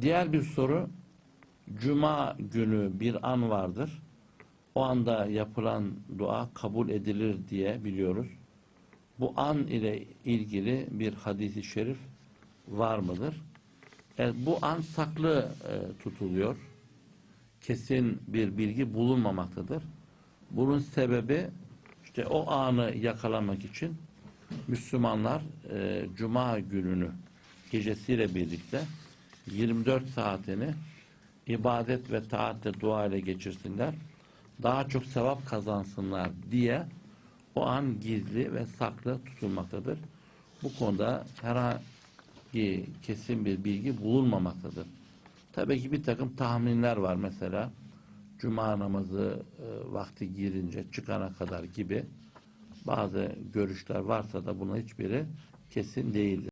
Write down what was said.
Diğer bir soru, Cuma günü bir an vardır. O anda yapılan dua kabul edilir diye biliyoruz. Bu an ile ilgili bir hadisi şerif var mıdır? E, bu an saklı e, tutuluyor. Kesin bir bilgi bulunmamaktadır. Bunun sebebi işte o anı yakalamak için Müslümanlar e, Cuma gününü gecesiyle birlikte 24 saatini ibadet ve taatle dua ile geçirsinler. Daha çok sevap kazansınlar diye o an gizli ve saklı tutulmaktadır. Bu konuda herhangi kesin bir bilgi bulunmamaktadır. Tabii ki bir takım tahminler var mesela. Cuma namazı e, vakti girince çıkana kadar gibi bazı görüşler varsa da bunun hiçbiri kesin değildir.